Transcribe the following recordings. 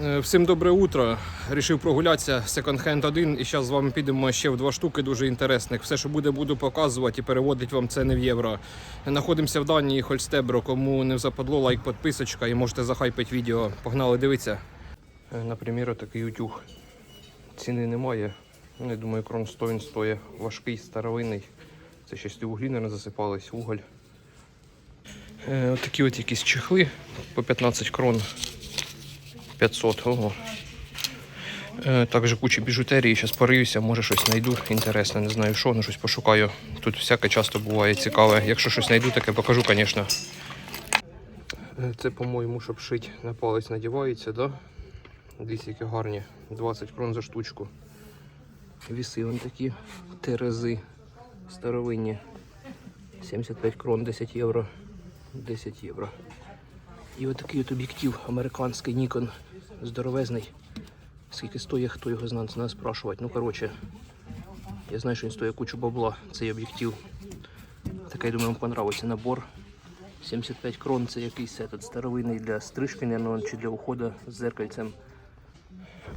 Е, Всім добре утро. Рішив прогулятися секонд-хенд 1 і зараз з вами підемо ще в два штуки дуже інтересних. Все, що буде, буду показувати і переводити вам це не в євро. Знаходимося в Данії, Хольстебро. Кому не западло, лайк, підписочка і можете захайпити відео. Погнали дивитися. Е, Наприклад, такий утюг. Ціни немає. Я думаю, крон 100 він стоїть. Важкий, старовинний. Це ще з углі не засипались, уголь. Е, Ось такі от якісь чехли по 15 крон. 500, ого. Також куча біжутерії, зараз пориюся, може щось знайду інтересне, не знаю що, ну щось пошукаю. Тут всяке часто буває цікаве. Якщо щось знайду, таке покажу, звісно. Е, Це, по-моєму, щоб шити на палець надівається, да? Дивіться, які гарні. 20 крон за штучку. Віси вон такі, терези старовинні. 75 крон, 10 євро. 10 євро. І отакий от об'єктив американський Nikon здоровезний. Скільки стоїть, хто його знає, треба спрашувати. Ну, коротше, я знаю, що він стоїть кучу бабла, цей об'єктив. Такий, думаю, вам понравиться набор. 75 крон це якийсь этот, старовинний для стрижки, наверное, чи для уходу з зеркальцем.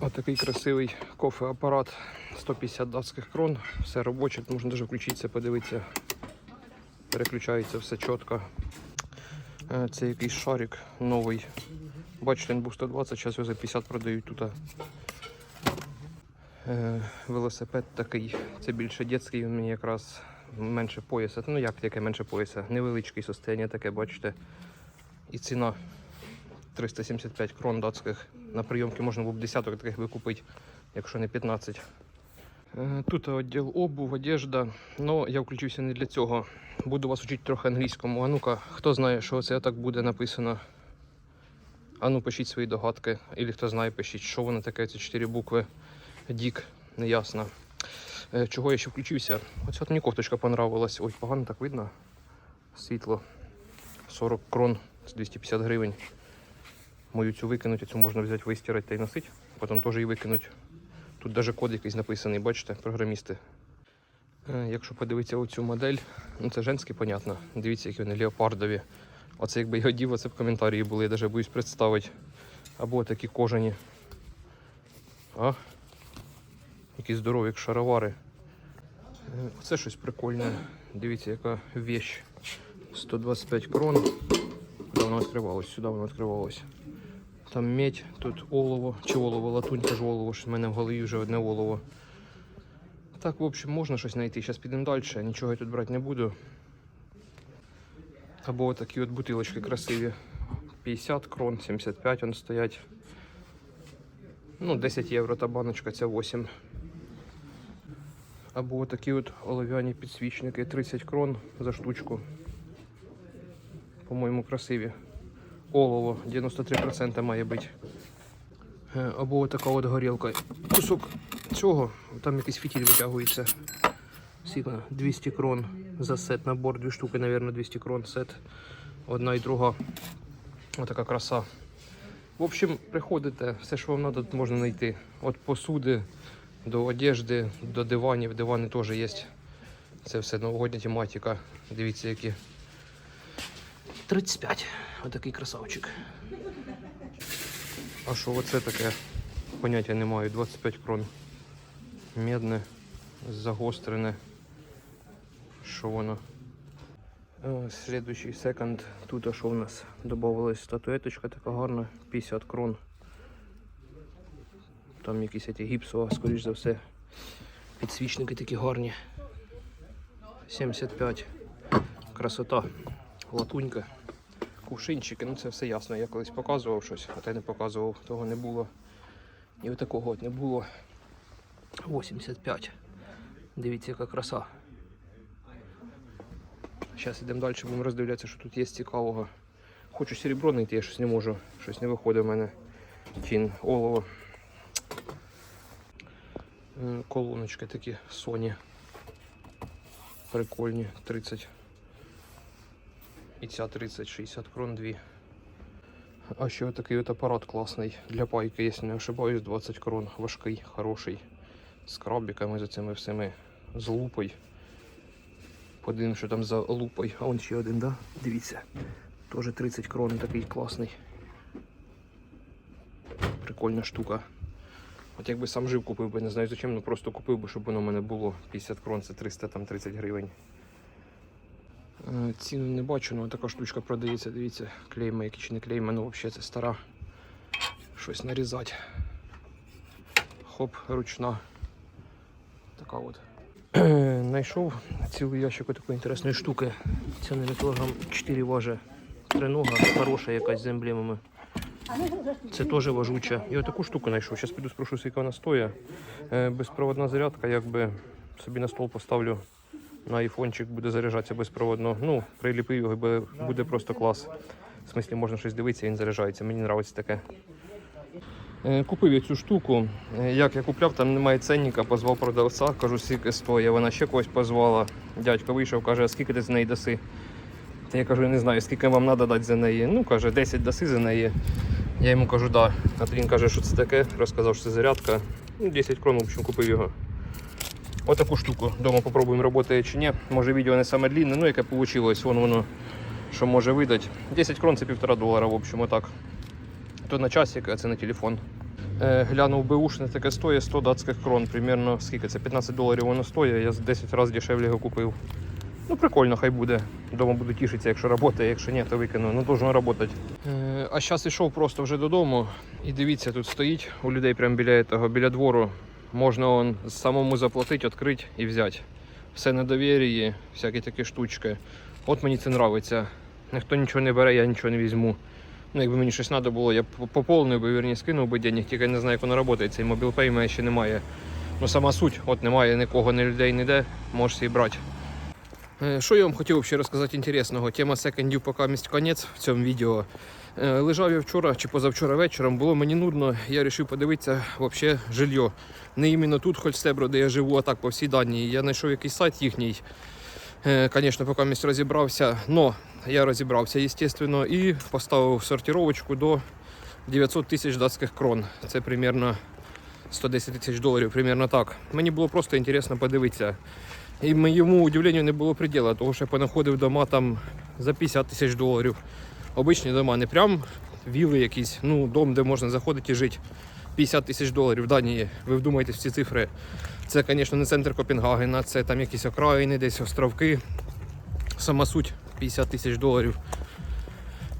Отакий красивий кофе-апарат. 150 датських крон. Все робоче, можна навіть включитися, подивитися. Переключається все чітко. Е, Це якийсь шарик новий. Бачите, він був 120, зараз його за 50 продають тут. Е, Велосипед такий. Це більше дитячий, він мені якраз менше пояса. Ну як таке менше пояса? Невеличкий состояння таке, бачите. І ціна 375 крон датських. На прийомки можна було б десяток таких викупити, якщо не 15. Е, Тут відділ обув, одежда. Ну, я включився не для цього. Буду вас вчити трохи англійському. А ну-ка, хто знає, що це так буде написано? А ну пишіть свої догадки. Або хто знає, пишіть, що воно таке, ці чотири букви. Дік, неясно. Е, Чого я ще включився? Оця от мені кофточка понравилась. Ой, погано так видно. Світло. 40 крон, це 250 гривень. Мою цю викинуть, цю можна взяти, вистирати та й носити. Потім теж її викинуть. Тут навіть код якийсь написаний, бачите, програмісти. Е, Якщо подивитися оцю модель, ну це женський, понятно. Дивіться, які вони леопардові. Оце якби його дів, оце б коментарі були, я навіть боюсь представити. Або такі кожані. А? Які здорові, як шаровари. Е, Оце щось прикольне. Дивіться, яка вещь. 125 крон. Де воно відкривалось? Сюди воно відкривалось. Там медь, тут олово, чи олово, латунь, кажу олово, що в мене в голові вже одне олово. Так, в общем, можна щось знайти. Зараз підемо далі, нічого я тут брати не буду. Або такі от бутилочки красиві. 50 крон, 75 вони стоять. Ну, 10 євро та баночка, ця 8. Або такі от олов'яні підсвічники, 30 крон за штучку. По-моєму, красиві. Олово 93% має бути. Е, Або така от горілка. Кусок цього, там якийсь фітіль витягується. Скільки? 200 крон за сет набор, дві штуки, мабуть, 200 крон сет. Одна і друга. Отака краса. В общем, приходите, все, що вам треба, можна знайти. От посуди до одежди, до диванів. Дивани теж є. Це все новогодня тематика. Дивіться, які. 35. Отакий красавчик. А що оце таке? Поняття не маю. 25 крон. Медне, загострене. Що воно? Слідуючий секонд. Тут що у нас? Добавилась статуеточка така гарна, 50 крон. Там якісь ці гіпсова, скоріш за все. Підсвічники такі гарні. 75. Красота. Латунька. Кувшинчики, ну це все ясно. Я колись показував щось, а те не показував, того не було. І отакого от не було. 85. Дивіться, яка краса. Зараз йдемо далі, будемо роздивлятися, що тут є цікавого. Хочу серебро знайти, я щось не можу. Щось не виходить в мене. Тін, олово. Е, Колоночки такі Sony. Прикольні. 30. І ця 30-60 крон 2. А ще такий от апарат класний для пайки, якщо не ошибаюсь, 20 крон. Важкий, хороший. З крабиками за цими всіми. З лупою. Подивимось, що там за лупою. А он ще один, да? Дивіться. Теж 30 крон такий класний. Прикольна штука. От якби сам жив купив би, не знаю зачем, ну просто купив би, щоб воно в мене було 50 крон, це 330 гривень. Е, Ціну не бачу, але така штучка продається, дивіться, клейма, які чи не клейма, ну взагалі це стара. Щось нарізати. Хоп, ручна. Така от. Знайшов цілий ящик такої інтересної штуки. Це не кілограм 4 важить. Тринога, хороша якась з емблемами. Це теж важуча. І отаку штуку знайшов. Зараз піду спрошу, скільки вона стоїть. Е, Безпроводна зарядка, якби собі на стол поставлю. На айфончик буде заряджатися безпроводно. Ну, приліпив його, буде просто клас. В смислі можна щось дивитися, він заряджається. Мені подобається таке. Е, Купив я цю штуку. Е, Як я купляв, там немає ценника, позвав продавця, кажу, скільки стоїть. Вона ще когось позвала. Дядько вийшов, каже, а скільки ти за неї даси? Та я кажу, я не знаю, скільки вам треба дати за неї. Ну, каже, 10 даси за неї. Я йому кажу, да. А він каже, що це таке, розказав, що це зарядка. Ну, 10 крон, в общем, купив його. Отаку штуку. Дома попробуємо, працює чи ні. Може відео не саме длинне, ну яке вийшло, вон воно, що може видати. 10 крон це півтора долара, в общем, отак. То на часик, а це на телефон. Е, глянув беушне таке стоїть 100 датських крон, примерно скільки це? 15 доларів воно стоїть, я з 10 разів дешевле його купив. Ну, прикольно, хай буде. Дома буду тішитися, якщо працює, якщо ні, то викину. Ну, должно працювати. Е, а зараз йшов просто вже додому. І дивіться, тут стоїть у людей прямо біля того, біля двору. Можна он самому заплатити, відкрити і взяти. Все на довір'ї, всякі такі штучки. От мені це подобається. Ніхто нічого не бере, я нічого не візьму. Ну, якби мені щось треба було, я б поповнив би, вірні, скинув би денег, тільки не знаю, як воно працює. Цей мобілпей мене ще немає. Ну, сама суть, от немає нікого, ні людей, ніде, можеш її брати. Е, Що я вам хотів ще розказати інтересного? Тема секондів поки місць конець в цьому відео. Е, Лежав я вчора чи позавчора вечором, було мені нудно, я вирішив подивитися вообще жилье. Не іменно тут, Хольстебро, де я живу, а так по всій Данії. Я знайшов якийсь сайт їхній. Звісно, поки місць розібрався, но я розібрався, звісно, і поставив сортировочку до 900 тисяч датських крон. Це примерно 110 тисяч доларів, примерно так. Мені було просто цікаво подивитися. І моєму удивленню не було приділу, тому що я понаходив дома там за 50 тисяч доларів. Обичні дома, не прям віли якісь, ну, дом, де можна заходити і жити. 50 тисяч доларів в Данії. Ви вдумайтесь в ці цифри. Це, звісно, не центр Копенгагена, це там якісь окраїни, десь островки. Сама суть 50 тисяч доларів.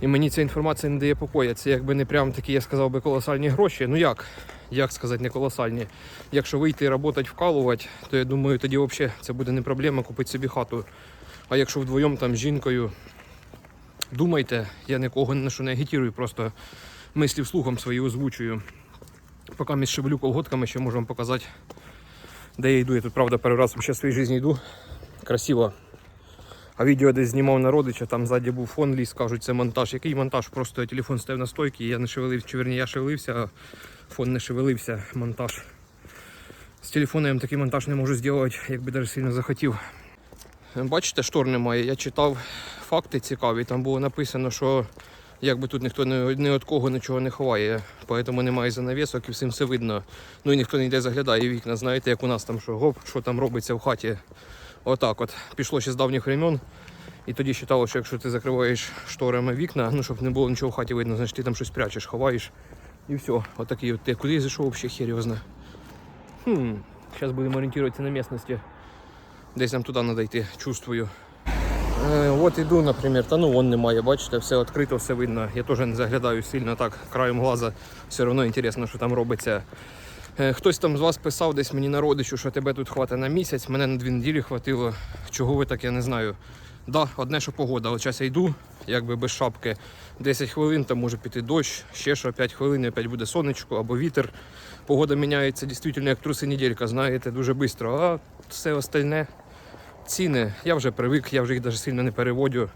І мені ця інформація не дає покоя. Це якби не прям такі, я сказав би, колосальні гроші. Ну як? Як сказати, не колосальні. Якщо вийти і працювати, вкалувати, то я думаю, тоді взагалі це буде не проблема купити собі хату. А якщо вдвоєм там з жінкою, думайте, я нікого не агітірую, просто мислі вслухом свої озвучую. Поки між шевелю колготками, ще можу вам показати, де я йду. Я тут, правда, перший раз в своїй житті йду. Красиво. А відео десь знімав на родича, там ззаді був фон ліс, кажуть, це монтаж. Який монтаж? Просто телефон став на стойки, я не шевелився, чи верні, я шевелився, а фон не шевелився, монтаж. З телефона я такий монтаж не можу зробити, якби навіть сильно захотів. Бачите, штор немає. Я читав факти цікаві. Там було написано, що якби тут ніхто ні, від кого нічого не ховає, тому немає занавісок і всім все видно. Ну і ніхто не йде заглядає вікна. Знаєте, як у нас там що гоп, що там робиться в хаті. Отак от. Пішло ще з давніх времен. І тоді вважало, що якщо ти закриваєш шторами вікна, ну щоб не було нічого в хаті видно, значить ти там щось прячеш, ховаєш. І все. Отакий от. Ти куди зайшов взагалі хер його знає. Хм. Зараз будемо орієнтуватися на місцевості. Десь нам туди треба йти, чувствую. Е, от іду, наприклад, та ну вон немає, бачите, все відкрито, все видно. Я теж не заглядаю сильно так, краєм глаза, все одно інтересно, що там робиться. Е, Хтось там з вас писав десь мені на родичу, що тебе тут хватить на місяць, мене на дві неділі хватило. Чого ви так, я не знаю. Да, одне, що погода. От зараз я йду, якби без шапки. 10 хвилин, там може піти дощ, ще що 5 хвилин, опять буде сонечко або вітер. Погода міняється дійсно як труси неділька, знаєте, дуже швидко. А все остальне ціни. Я вже привик, я вже їх навіть сильно не переводю.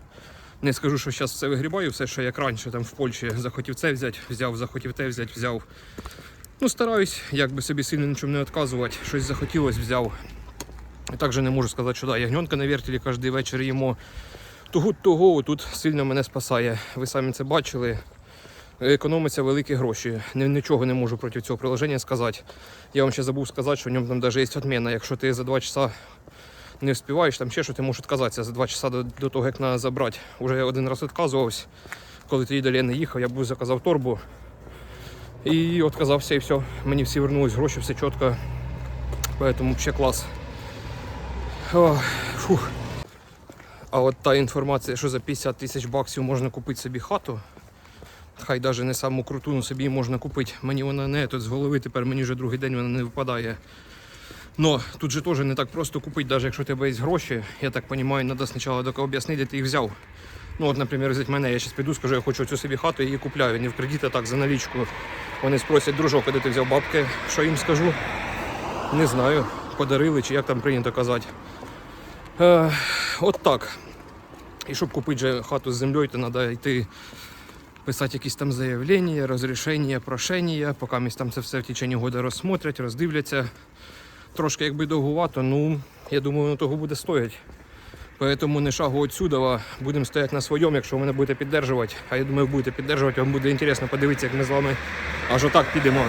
Не скажу, що зараз все вигрібаю, все, що як раніше там в Польщі захотів це взяти, взяв, захотів те взяти, взяв. Ну, стараюсь, якби собі сильно нічим не відказувати. Щось захотілося, взяв. І також не можу сказати, що да, ягненка на вертілі кожен вечір їмо. Того того тут сильно мене спасає. Ви самі це бачили. Економиться великі гроші. Нічого не можу проти цього приложення сказати. Я вам ще забув сказати, що в ньому там навіть є відміна. Якщо ти за 2 часа не вспіваєш, там ще що ти можеш відказатися за 2 часа до, до того, як на забрати. Уже один раз відказувався. Коли тоді далі не їхав, я був заказав торбу. І отказався і все. Мені всі вернулись гроші, все чітко. Поэтому ще клас. О, фух. А от та інформація, що за 50 тисяч баксів можна купити собі хату. Хай навіть не саму круту, але собі можна купити. Мені вона не тут з голови, тепер мені вже другий день вона не випадає. Но тут же теж не так просто купити, навіть якщо у тебе є гроші. Я так розумію, треба спочатку об'яснити, де ти їх взяв. Ну от, наприклад, взять мене, я зараз піду, скажу, я хочу цю собі хату і її купляю. Не в кредит, а так за налічку. Вони спросять, дружок, де ти взяв бабки. Що їм скажу? Не знаю. Подарили чи як там прийнято казати. Е, от так. І щоб купити же хату з землею, то треба йти писати якісь там заявлення, розрішення, прошення, поки там це все в течение года розсмотрять, роздивляться. Трошки якби довгувато, ну я думаю, воно того буде стоять. Поэтому не шагу отсюда, а будемо стояти на своєму, якщо ви мене будете підтримувати. А я думаю, будете підтримувати, вам буде інтересно подивитися, як ми з вами аж отак підемо.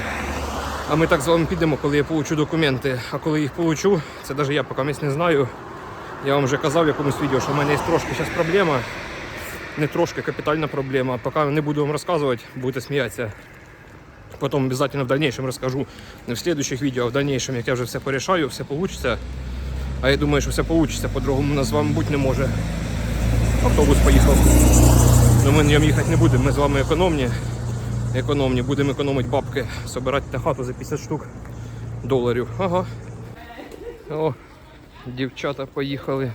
А ми так з вами підемо, коли я получу документи. А коли їх получу, це навіть я поки не знаю. Я вам вже казав в якомусь відео, що в мене є трошки зараз проблема. Не трошки капітальна проблема. Поки не буду вам розказувати, будете сміятися. Потім обязательно в дальнейшем. Не в следующих відео, а в дальнейшем, як я вже все порішаю, все вийде. А я думаю, що все вийде, по-другому нас з вами бути не може. Автобус поїхав. Но ми на ньому їхати не будемо, ми з вами економні. Економні, будемо економити бабки, збирати на хату за 50 штук доларів. Ага. О, дівчата поїхали.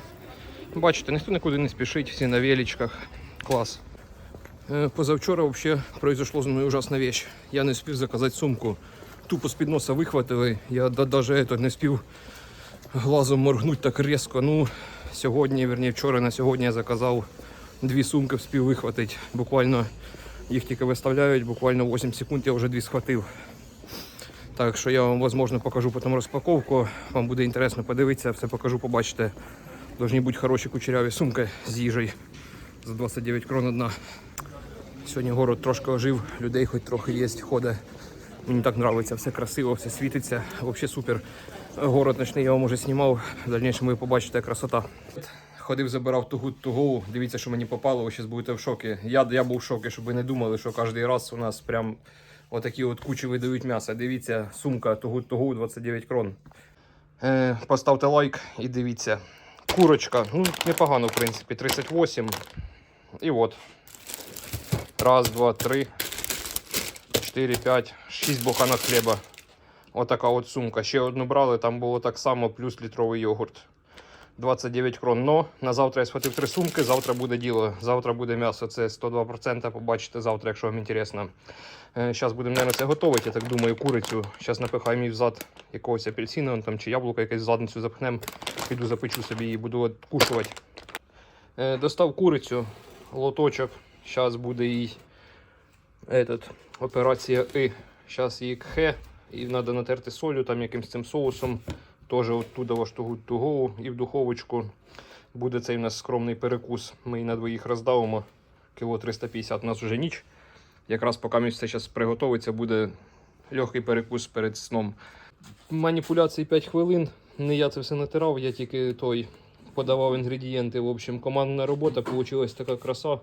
Бачите, ніхто нікуди не спішить, всі на величках. Клас. Е, Позавчора взагалі произошло з мною ужасна вещь. Я не встиг заказати сумку. Тупо з під носа вихватили. Я навіть не встиг глазом моргнути так різко. Ну, сьогодні, верні, вчора на сьогодні я заказав дві сумки, встиг вихватити. Буквально їх тільки виставляють, буквально 8 секунд я вже дві схватив. Так що я вам, можливо, покажу потім розпаковку. Вам буде інтересно подивитися, все покажу, побачите. Должні бути хороші кучеряві сумки з їжею за 29 крон одна. Сьогодні город трошки ожив, людей хоч трохи є, ходить. Мені так подобається, все красиво, все світиться. Взагалі супер. Город ночний я вам уже знімав. В дальнішому ви побачите красота. Ходив, забирав ту гуд тугу. Дивіться, що мені попало, ви зараз будете в шокі. Я, я був в шокі, щоб ви не думали, що кожен раз у нас прям отакі от кучі видають м'ясо. Дивіться, сумка тугу тугу 29 крон. Е, поставте лайк і дивіться. Курочка, ну непогано, в принципі, 38. І от. Раз, два, три, чотири, п'ять, шість буханок хліба. Отака от сумка. Ще одну брали, там було так само, плюс літровий йогурт. 29 крон. Но на завтра я схватив три сумки, завтра буде діло. Завтра буде м'ясо, це 102%. Побачите завтра, якщо вам інтересно. Зараз будемо, мабуть, це готувати, я так думаю, курицю. Зараз напихаємо її взад якогось апельсина там, чи яблука якесь задницю запхнемо. Піду запечу собі і буду откушувати. Е, Достав курицю, лоточок. Зараз буде їй этот, операція І. Зараз її кхе. І треба натерти солью, там якимсь цим соусом. Теж оттуда тугу тугу і в духовочку. Буде цей у нас скромний перекус. Ми її на двоїх роздавимо. Кіло 350 у нас вже ніч. Якраз поки все зараз приготується, буде легкий перекус перед сном. Маніпуляції 5 хвилин. Не я це все натирав, я тільки той подавав інгредієнти. В общем, командна робота, вийшла така краса.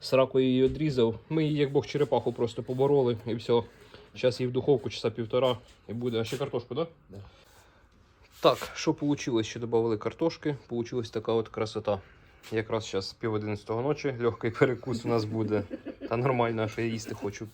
Сраку її відрізав. Ми її, як Бог черепаху, просто побороли і все. Зараз її в духовку часа півтора і буде. А ще картошку, так? Да? Так, що вийшло? Ще додали картошки. Получилась така от красота. Якраз зараз пів одинадцятого ночі, легкий перекус у нас буде. Та нормально, що я їсти хочу.